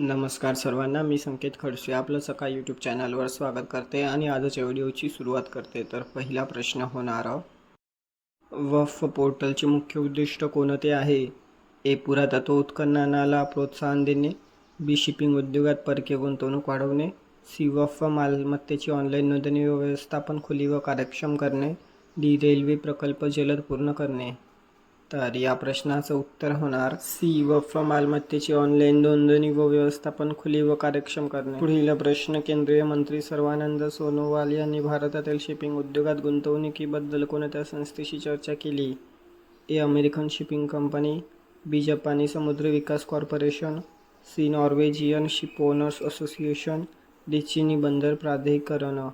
नमस्कार सर्वांना मी संकेत खडसे आपलं सकाळ यूट्यूब चॅनलवर स्वागत करते आणि आजच्या व्हिडिओची सुरुवात करते. तर पहिला प्रश्न होणार वफ पोर्टलचे मुख्य उद्दिष्ट कोणते आहे? ए पुरातत्व उत्खननाला प्रोत्साहन देणे बी शिपिंग उद्योगात परकीय गुंतवणूक वाढवणे सी वफ मालमत्तेची ऑनलाईन नोंदणी व्यवस्थापन खुली व कार्यक्षम करणे डी रेल्वे प्रकल्प जलद पूर्ण करणे. तर या प्रश्नाचं उत्तर होणार सी वफ मालमत्तेची ऑनलाईन नोंदणी व व्यवस्थापन खुली व कार्यक्षम करणे. पुढील प्रश्न केंद्रीय मंत्री सर्वानंद सोनोवाल यांनी भारतातील शिपिंग उद्योगात गुंतवणुकीबद्दल कोणत्या संस्थेशी चर्चा केली? A American shipping company B जपानी समुद्र विकास corporation C Norwegian ship owners association D चीनी बंदर प्राधिकरण.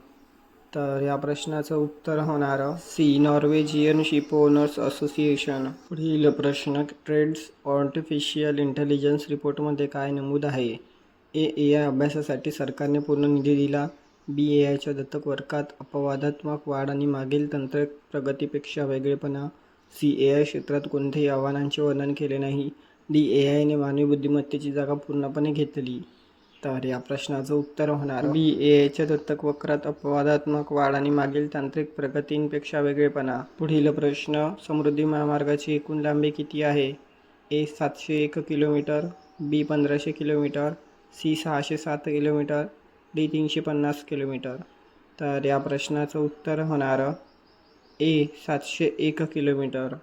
तर या प्रश्नाचं उत्तर होणार C Norwegian ship owners association. पुढील प्रश्न ट्रेड्स आर्टिफिशियल इंटेलिजन्स रिपोर्टमध्ये काय नमूद आहे? ए ए आय अभ्यासासाठी सरकारने पूर्ण निधी दिला. बी ए आयच्या दत्तक वर्गात अपवादात्मक वाढ आणि मागील तंत्र प्रगतीपेक्षा वेगळेपणा. सी ए आय क्षेत्रात कोणत्याही आव्हानांचे वर्णन केले नाही. डी ए आयने मानवी बुद्धिमत्तेची जागा पूर्णपणे घेतली. तर या प्रश्नाचं उत्तर होणार. बी ए आयच्या दत्तक वक्रात अपवादात्मक वाढ आणि मागील तांत्रिक प्रगतींपेक्षा वेगळेपणा. पुढील प्रश्न समृद्धी महामार्गाची एकूण लांबी किती आहे? ए सातशे एक किलोमीटर बी पंधराशे किलोमीटर सी सहाशे सात किलोमीटर डी तीनशे पन्नास किलोमीटर. तर या प्रश्नाचं उत्तर होणार. ए सातशे एक किलोमीटर.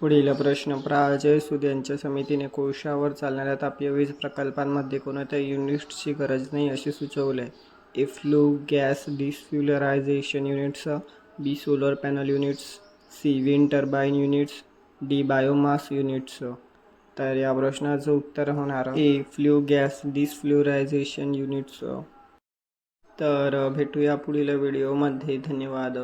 पुढील प्रश्न प्राजय सुद यांच्या समितीने कोळशावर चालणाऱ्या तापीय वीज प्रकल्पांमध्ये कोणत्या युनिट्सची गरज नाही असे सुचवले. आहे flue gas desulphurisation units B solar panel units C wind turbine units D biomass units. तर या प्रश्नाचं उत्तर होणार A flue gas desulphurisation units. तर भेटूया पुढील व्हिडिओमध्ये. धन्यवाद.